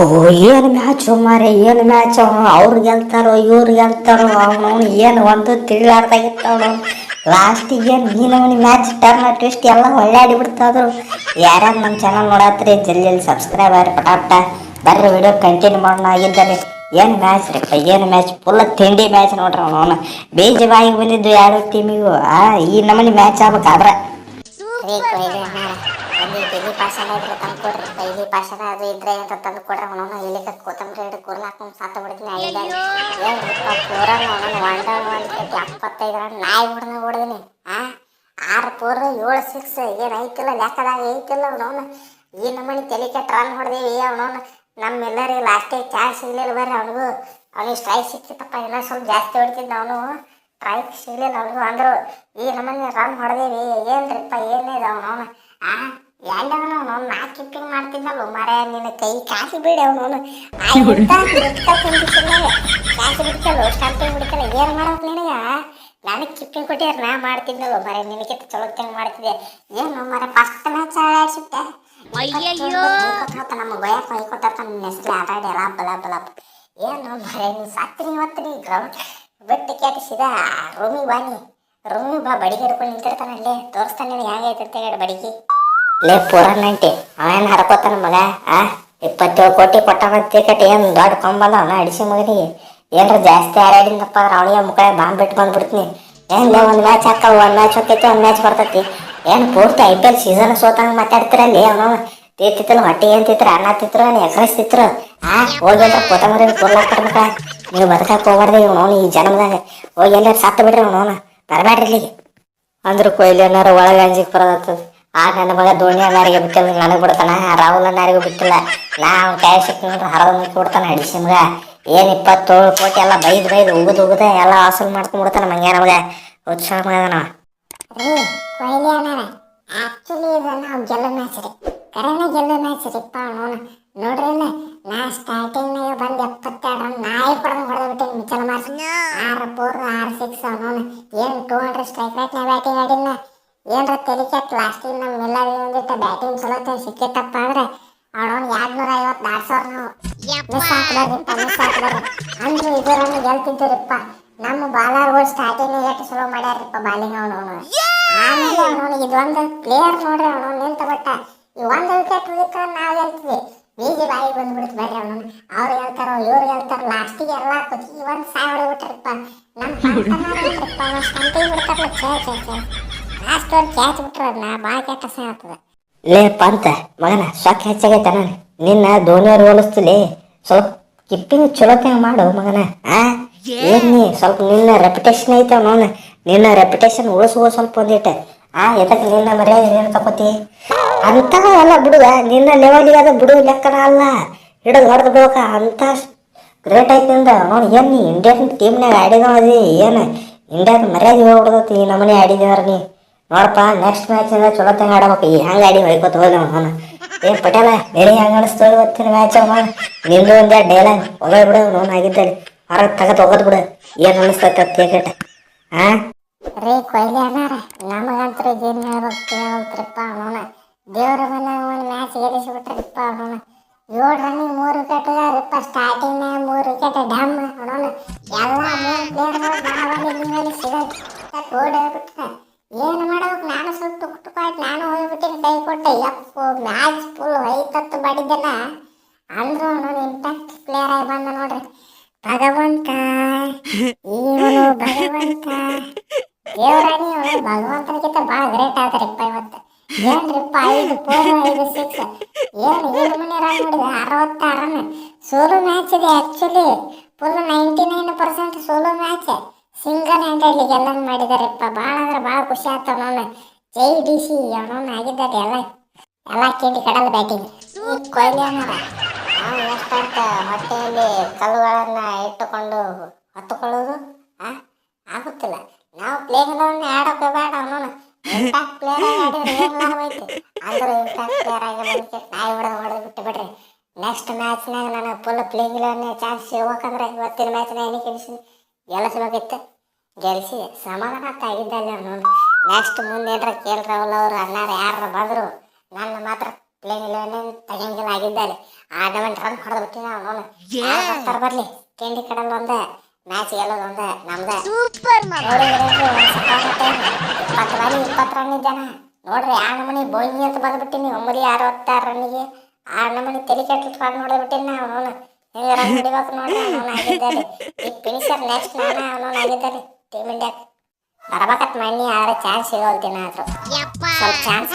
ಓ ಏನು ಮ್ಯಾಚು ಮಾರೆ, ಏನು ಮ್ಯಾಚ್? ಅವ್ರು ಗೆಲ್ತಾರೋ, ಇವ್ರು ಗೆಲ್ತಾರೋ ಅವನು ಏನು ಒಂದು ತಿಳಿಲಾರ್ದಾಗಿತ್ತು ಅವನು ಲಾಸ್ಟಿಗೆ ಏನು ನೀನವನಿ ಮ್ಯಾಚ್ ಟರ್ನ್ ಟ್ವಿಸ್ಟ್ ಎಲ್ಲ ಒಳ್ಳೆ ಬಿಡ್ತಾದ್ರು. ಯಾರ್ಯಾರು ನಮ್ಮ ಚಾನಲ್ ನೋಡತ್ರಿ, ಜಲ್ದಿ ಜಲ್ದಿ ಸಬ್ಸ್ಕ್ರೈಬ್ ಆಗ್ರಿ ಪಟಾಪಟ. ಬರ್ರಿ ವಿಡಿಯೋ ಕಂಟಿನ್ಯೂ ಮಾಡೋಣ. ಆಗಿದ್ದಾನೆ ಏನು ಮ್ಯಾಚ್ ರೀ? ಏನು ಮ್ಯಾಚ್? ಫುಲ್ ತಿಂಡಿ ಮ್ಯಾಚ್ ನೋಡ್ರಿ ಅವನು ಬೇಜ ಬಾಯಿಗೆ ಬಂದಿದ್ದು ಎರಡು ಟೀಮಿಗೂ ಈ ನಮೂನಿ ಮ್ಯಾಚ್ ಆಗ್ಬೇಕಾದ್ರೆ ಕೊಯ್ಲಿ ಅಣ್ಣಾರ ಒಂದು ಇಲ್ಲಿ ಪಾಷಾಣ ಇದ್ರೆ ತಂದು ಕೊಡ್ರಿ. ಇಲ್ಲಿ ಪಾಷಾಣ ಅದು ಇದ್ರೆ ಅಂತ ತಂದು ಕೊಡ್ರಿ ಅವನು ಇಲ್ಲಿಗೆ ಕೊತ್ತಂಬರಿ ಹಿಡಿದು ಕೂರ್ಲ ಹಾಕೊಂಡು ಸಾತ ಬಿಡ್ತೀನಿ ಐದು ಏನು ಪೂರ ಅವನು ಒಂದ ಒಂದು ಕಟ್ಟಿ ಎಪ್ಪತ್ತೈದು ರನ್ ನಾಯಿ ಹೊಡೆದ ಹೊಡೆದಿನಿ ಆ ಆರು ಪೂರ ಏಳು ಸಿಕ್ಸ್ ಏನು ಐತಿಲ್ಲ ಲೆಕ್ಕದಾಗ ಐತಿಲ್ಲ ಅವನವನು ಈ ನಮ್ಮನೆ ತಲೆ ಕೆಟ್ಟ ರನ್ ಹೊಡೆದೇವಿ ಅವನವನು ನಮ್ಮೆಲ್ಲರಿಗೆ ಲಾಸ್ಟಿಗೆ ಚಾನ್ಸ್ ಸಿಗಲಿಲ್ಲ ಬರ್ರಿ ಅವನಿಗೂ. ಅವನಿಗೆ ಸ್ಟ್ರೈಕ್ ಸಿಕ್ಕಿತ್ತಪ್ಪ ಇನ್ನೂ ಸ್ವಲ್ಪ ಜಾಸ್ತಿ ಹೊಡಿತಿದ್ದ ಅವನು. ಸ್ಟ್ರೈಕ್ ಸಿಗಲಿಲ್ಲ ಅವನಿಗೂ ಅಂದರು. ಈ ನಮ್ಮನೆ ರನ್ ಹೊಡೆದೇವಿ ಏನ್ರಿಪ್ಪ ಏನಿದೆ ಅವನು. ಆ ಅವನು ಮಾಡ್ತಿದ್ದಲ್ಲ ಮರೆ ನಿನ್ನ ಕೈ ಕಾಸಿ ಬಿಡಿ ಅವನವನು ಕಾಸಿ ಬಿಡ್ತಲ್ಲ ಸ್ಟಾಂಪಿಂಗ್ ಬಿಡ್ತಲ್ಲ ಏನ್ ನಿನಗ? ನನಗೆ ಕಿಪ್ಪಿಂಗ್ ಕೊಟ್ಟಿದ್ರೆ ನಾ ಮಾಡ್ತಿದ್ದಲ್ಲ ಮರೆ ನಿನಗಿಂತ ಚಲೋ ತಂಗ್ ಮಾಡ್ತಿದ್ದೆ. ಏನು ಮರೆ ಫಸ್ಟ್ ಮ್ಯಾಚ್. ನಮ್ಮ ಗೊಯ್ಯಕ್ಕೆ ಹೊಯ್ಕೊತಾರ ನಿನ್ನ ಹೆಸರು ಆಟ ಆಡಿ ಎಲ್ಲ ಬಲ ಬಲ ಏನು ಮರೆ ನೀ ಸತ್ರಿ ಇವತ್ತು ನೀ ಗ್ರೌಂಡ್ ಬಿಟ್ಟು ಕೆಟ್ಟಿಸಿದ ರೂಮಿಗೆ ಬಾನಿ ರೂಮಿಗೆ ಬಾ ಬಡಿಗೆ ಹಿಡ್ಕೊಂಡು ನಿಂತಿರ್ತಾನೆ ಅಲ್ಲೇ. ತೋರಿಸ್ತಾನೆ ನಿನಗೆ ಹೇಳಿ ಬಡಿಗೆ. ಲೇ ಪೂರ ನೈಂಟಿ ಅವೇನು ಹರ್ಕೋತಾನ ಮಗ? ಆ, ಇಪ್ಪತ್ತೇಳು ಕೋಟಿ ಕೊಟ್ಟಾನ ಟಿಕೆಟ್ ಏನು ದೊಡ್ಡ ಕೊಂಬಲ್ಲ ಅವನ ಅಡಿಸಿ ಮಗನಿಗೆ ಏನಾರ ಜಾಸ್ತಿ ಹಾರಾಡಿನಪ್ಪ ಅಂದ್ರೆ ಅವನಿಗೆ ಮುಖ ಬಾಂಬ್ ಬಿಟ್ಟು ಬಂದ್ಬಿಡ್ತೀನಿ. ಏನ್ಲೇ ಒಂದು ಮ್ಯಾಚ್ ಹಾಕವು ಒಂದು ಮ್ಯಾಚ್ ಹೋಗ್ತೈತಿ ಒಂದು ಮ್ಯಾಚ್ ಬರ್ತೈತಿ. ಏನು ಪೂರ್ತಿ ಐ ಪಿ ಎಲ್ ಸೀಸನ್ ಸೋತಂಗೆ ಮಾತಾಡ್ತಿರಲ್ಲಿ ಅವನು ತೀರ್ತಿತ್ತಲ್ಲ, ಹೊಟ್ಟೆ ಏನು ತಿತ್ರ, ಅನ್ನ ತಿತ್ರ ಎಕರೆಸ್ ತಿತ್ರ? ಆ, ಹೋಗಿ ಅಂದ್ರೆ ಕೊತ್ತಂಬರಿ ಕೂರ್ಲಾಕ್ ಕಟ್ಬೇಕ ನೀವು ಬದುಕಕ್ಕೆ ಹೋಗ್ಬಾರ್ದು ಇವ್ನು ಈ ಜನ್ಮದಾಗ. ಹೋಗಿ ಎಲ್ಲರೂ ಸತ್ತು ಬಿಡ್ರಿ ಅವನು. ಬರಬೇಡ್ರಿ ಇಲ್ಲಿಗೆ. ಅಂದ್ರೆ ಕೊಯ್ಲಿ ಏನಾರು ಒಳಗೆ ಅಂಜಿಗೆ ಬರೋದತ್ತದ ಆ ನನ್ನ ಮಗ ಧೋನಿ ಅನ್ನಾರಿಗೆ ಬಿಟ್ಟಿಲ್ಲ, ನನಗೆ ಬಿಡ್ತಾನ, ರಾಹುಲ್ ಅನ್ನಾರಿಗೂ ಬಿಟ್ಟಿಲ್ಲ. ನಾ ಅವ್ನ ಕೈ ಸಿಕ್ಕಿದ್ರೆ ಹರದ ಮುಕ್ಕಿ ಬಿಡ್ತಾನ ಅಡಿಸಿ ಮಗ ಏನ್ ಇಪ್ಪತ್ತೇಳು ಕೋಟಿ ಎಲ್ಲ ಬೈದು ಬೈದು ಉಗಿದು ಉಗದ ಎಲ್ಲ ಹಾಸಲ್ ಮಾಡ್ಕೊಂಡ್ ಬಿಡ್ತಾನ ನಮಗೆ. ಮಗ ಉತ್ಸಾಹ ರೀ, ಕೊಹ್ಲಿ ಅಣ್ಣಾರ ಆಕ್ಚುಲಿ ಇದು ನಾವು ಗೆಲ್ಲೋ ಮ್ಯಾಚ್ ರೀ. ಕರೆನ ಗೆಲ್ಲೋ ಮ್ಯಾಚ್ ರೀಪ್ಪ ನೋಡ ನೋಡ್ರಿ ಇಲ್ಲ ನಾ ಬಂದು ಎಪ್ಪತ್ತೆರಡು ರನ್ ನಾಯಿ ಪಡೆದು ಹೊಡೆದು ಬಿಟ್ಟಿನಿ ಮಿಚಲ್ ಮಾರ್ಸ್ ಆರು ಫೋರ್ ಆರು ಸಿಕ್ಸ್ ಅವನು ಏನು ಟೂ ಹಂಡ್ರೆಡ್ ಸ್ಟ್ರೈಕ್ ರೇಟ್ನ ಬ್ಯಾಟಿಂಗ್ ಆಡಿಲ್ಲ ಏನ್ರ ತಲೆ ಕೆಟ್ಟ ಲಾಸ್ಟಿಗೆ ನಮ್ಮ ಎಲ್ಲರಿಗೆ ಒಂದಿಟ್ಟು ಬ್ಯಾಟಿಂಗ್ ಚಲೋ ಸಿಕ್ಕಿತ್ತಪ್ಪ ಅಂದ್ರೆ ಅವನವ್ನು ಎರಡು ನೂರ ಐವತ್ತು ದಾಟ್ಸೋರು ನಾವು ಮಿಸ್ ಅಂದ್ರೆ ಇದರನ್ನು ಗೆಲ್ತಿದ್ದೀರಿಪ್ಪ ನಮ್ಮ ಬಾಲರ್ಗಳು ಸ್ಟಾರ್ಟಿಂಗ್ ಎಷ್ಟು ಚಲೋ ಮಾಡ್ಯಾರಪ್ಪ ಬಾಲಿಂಗ್ ಅವನು ಆಮೇಲೆ ಅವನು ಇದೊಂದು ಪ್ಲೇಯರ್ ನೋಡ್ರಿ ಅವನು ನಿಂತ ಬಟ್ಟ ಈ ಒಂದು ವಿಕೆಟ್ ಉಳಿಕ ನಾವು ಗೆಲ್ತಿದ್ವಿ ಬೀಜಿ ಬಾಯಿಗೆ ಬಂದ್ಬಿಡ್ತು ಬರ್ರಿ ಅವನು ಅವ್ರು ಹೇಳ್ತಾರೋ ಇವ್ರು ಹೇಳ್ತಾರೋ ಲಾಸ್ಟಿಗೆ ಎಲ್ಲ ಕುಚಿ ಒಂದು ಸಾವಿರ ಹೊಡಿಬಿಟ್ರಪ್ಪ ನಮ್ಮ ಸ್ಟಂಪಿಂಗ್ ಬಿಡ್ತಾರಲ್ಲ ಚೇ ಚೇ ಛೇ. ಒಂದು ಕ್ಯಾಚ್ ಬಿಟ್ರೆ ಅದನ್ನ ಭಾಳ ಕೆಟ್ಟ ಸಹ ಆಗ್ತದೆ. ಲೇ ಪಂತ ಮಗನ ಸೊಕ್ಕ ಹೆಚ್ಚಾಗೈತೆ ನಾನು ನಿನ್ನ ಧೋನಿಯವ್ರು ಹೋಲಿಸ್ತಿಲಿ ಸ್ವಲ್ಪ ಕಿಪ್ಪಿಂಗ್ ಚಲೋತ ಮಾಡು ಮಗನ. ಆ? ಏನ್ ನೀ ಸ್ವಲ್ಪ ನಿನ್ನ ರೆಪ್ಯುಟೇಷನ್ ಐತೆ ನೋನ ನಿನ್ನ ರೆಪ್ಯುಟೇಷನ್ ಉಳಿಸುವ ಸ್ವಲ್ಪ ಒಂದಿಟ್ಟ ಆ ಎದಕ್ಕೆ ನಿನ್ನ ಮರ್ಯಾದೆ ಏನು ತಗೋತಿ ಅಂತ ಎಲ್ಲ ಬಿಡುದ ನಿನ್ನ ಲೆವೆಲಿಗೆ ಅದ ಬಿಡು ಲೆಕ್ಕನ ಅಲ್ಲ. ಹಿಡಿದು ಹೊಡೆದು ಬೇಕ ಅಂತ ಗ್ರೇಟ್ ಐತಿ ನಿಂದ. ನೋಡಿ ಏನು ನೀ ಇಂಡಿಯನ್ ಟೀಮ್ನಾಗ ಆಡಿದವ ಅದಿ ಏನು? ಇಂಡಿಯಾದ ಮರ್ಯಾದೆ ಹೋಗ್ಬಿಡ್ದತಿ ಈ ಆಡಿದೇವ್ರ ನೀ. ನೋಡಪ್ಪ ನೆಕ್ಸ್ಟ್ ಮ್ಯಾಚಿಂದ ಚಲೋ ತಂಗ ಆಡಬೇಕು. ಈ ಹಂಗೆ ಆಡಿ ಹೊಯ್ಕೋತ ಹೋದ ಅವನು. ಏ, ಪಟೇಲ ಬೇರೆ ಹೆಂಗೆ ಅನಿಸ್ತು ಇವತ್ತಿನ ಮ್ಯಾಚ್ ಅವ. ನಿಂದು ಒಂದೇ ಡೈಲಾಗ್ ಹೊಗಳ ಬಿಡು, ನೋನ್ ಆಗಿದ್ದಲ್ಲಿ. ಹೊರಗೆ ತಗತ್ ಹೋಗೋದ್ ಬಿಡು. ಏನ್ ಅನಿಸ್ತೈತೆ ಕ್ರಿಕೆಟ್ ಆ? ರೀ, ಕೊಹ್ಲಿ ಅಣ್ಣಾರ ನಮಗಂತೂ ಏನು ಹೇಳ್ಬೇಕು ಕೇಳ್ಬೇಕ್ರಿಪ್ಪ ಅವನ. ದೇವ್ರ ಮನ ಒಂದು ಮ್ಯಾಚ್ ಗೆಲ್ಲಿಸ್ಬಿಟ್ರಿಪ್ಪ ಅವನ. ಏಳು ರನ್ನಿಗೆ ಮೂರು ವಿಕೆಟ್ ರೀಪ್ಪ ಸ್ಟಾರ್ಟಿಂಗ್ನಾಗ ಮೂರು ವಿಕೆಟ್ ಡಮ್. ಅವನು ಮಾಡಿದ್ದೆಲ್ಲ? ನೋಡಿ ಇಂಪ್ಯಾಕ್ಟ್ ಪ್ಲೇಯರ್ ಆಗಿ ಬಂದ ನೋಡ್ರಿ. ಭಗವಂತ, ಇವನು ಭಗವಂತ. ದೇವರಾಣಿ ಅವನು ಭಗವಂತನಿಗಿಂತ ಭಾಳ ಗ್ರೇಟ್ ಆದ್ರಿಪ್ಪ ಇವತ್ತು. ಏನ್ರಿಪ್ಪ, ಐದು ಫೋರ್ ಐದು ಸಿಕ್ಸ್ ಏನು ಈ ಮನೆ ರನ್ ನೋಡಿದೆ ಅರವತ್ತಾರು ರನ್ ಸೋಲೋ ಮ್ಯಾಚ್ ಇದೆ actually full ninety nine percent solo match single handedly ಎಲ್ಲ ಮಾಡಿದಾರಪ್ಪ. ಭಾಳ ಅಂದ್ರೆ ಭಾಳ ಖುಷಿ ಆಯ್ತು ಅವನವನು ಜೈ ಡಿ ಸಿ, ಅವನವನು ಆಗಿದ್ದಾರೆ ಎಲ್ಲ. ಎಲ್ಲ ಕೇಳಿ ಕಡಲ್ ಬ್ಯಾಟಿಂಗ್. ಅನ್ನಾರ ನಾವು ಎಷ್ಟಂತ ಹೊಟ್ಟೆಯಲ್ಲಿ ಕಲ್ಲುಗಳನ್ನ ಇಟ್ಟುಕೊಂಡು ಹೊತ್ತುಕೊಳ್ಳೋದು ಆಗುತ್ತಿಲ್ಲ. ನಾವು ಪ್ಲೇಗ್ರೌಂಡ್ ಆಡೋಕೆ ಬೇಡ ಅವನು ಇಂಪ್ಯಾಕ್ಟ್ ಪ್ಲೇಯರ್ ಆಗಿ ಏನು ಲಾಭ ಅಂದ್ರೂ ಇಂಪ್ಯಾಕ್ಟ್ ಪ್ಲೇಯರ್ ಆಗಿ ಬಂದಕ್ಕೆ ನಾಯಿ ಹೊಡೆದು ಹೊಡೆದು ಬಿಟ್ಟು ಬಿಡ್ರಿ. ನೆಕ್ಸ್ಟ್ ಮ್ಯಾಚ್ನಾಗ ನನಗೆ ಫುಲ್ ಪ್ಲೇಗ್ರೌಂಡ್ ಚಾನ್ಸ್ ಸಿಗ್ಬೇಕಂದ್ರೆ ಇವತ್ತಿನ ಮ್ಯಾಚ್ನ ಏನಕ್ಕೆ ಗೆಲ್ಸಿ ಗೆಲ್ಲಿಸ್ಬೇಕಿತ್ತು ಗೆಲ್ಸಿ ಸಮಾಧಾನ ಆಗಿದ್ದಲ್ಲಿ ನೋಡಿ ನೆಕ್ಸ್ಟ್ ಮುಂದೆ ಕೇಲ್ ಅವ್ರು ಅವರು, ಅಣ್ಣಾರ ಯಾರು ಬಂದರು. ನನ್ನ ಮಾತ್ರ ಪ್ಲೇನ್ ಇಲೆವೆನ್ ತೆಗಿಯಂಗಿಲ್ಲ ಆಗಿದ್ದಲ್ಲಿ ಆರ್ನಮೆಂಟ್ ರನ್ ಹೊಡೆದು ಬಿಟ್ಟಿನ ಅವನು ಬರ್ತಾರ ಬರ್ಲಿ. ಕೆಂಡಿ ಕಡಲ್ ಒಂದ ಮ್ಯಾಚ್ ಗೆಲ್ಲೋದು ಒಂದ ನಮ್ದೇ. ಸೂಪರ್ ಇಪ್ಪತ್ತು ಬಾರಿ ಇಪ್ಪತ್ತು ರನ್ ಇದ್ದಾನ. ನೋಡ್ರಿ ಆ ನಮೂನಿ ಬೋಯಿಂಗ್ ಅಂತ ಬಂದ್ಬಿಟ್ಟಿನಿ. ಒಂಬರಿ ಅರವತ್ತಾರು ರನ್ನಿಗೆ ಆ ನಮೂನಿ ತಲೆ ಕೆಟ್ಟ ರನ್ ಹೊಡೆದ್ಬಿಟ್ಟಿನಿ ಅವನು ಹೆಂಗೆ ರನ್ ಹಿಡಿಬೇಕು ನೋಡ್ರಿ. ಅವನು ಆಗಿದ್ದಾರೆ ಈ ಫಿನಿಷರ್ ನೆಕ್ಸ್ಟ್ ನಾನ ಅವನು ಆಗಿದ್ದಾರೆ ಟೀಮ್ ಇಂಡಿಯಾ ಬರ್ಬೇಕತ್ ಮಣ್ಣಿ ಆದ್ರೆ ಚಾನ್ಸ್ ಸಿಗೋಲ್ದಿನ ಆದ್ರೂ. ಸ್ವಲ್ಪ ಚಾನ್ಸ್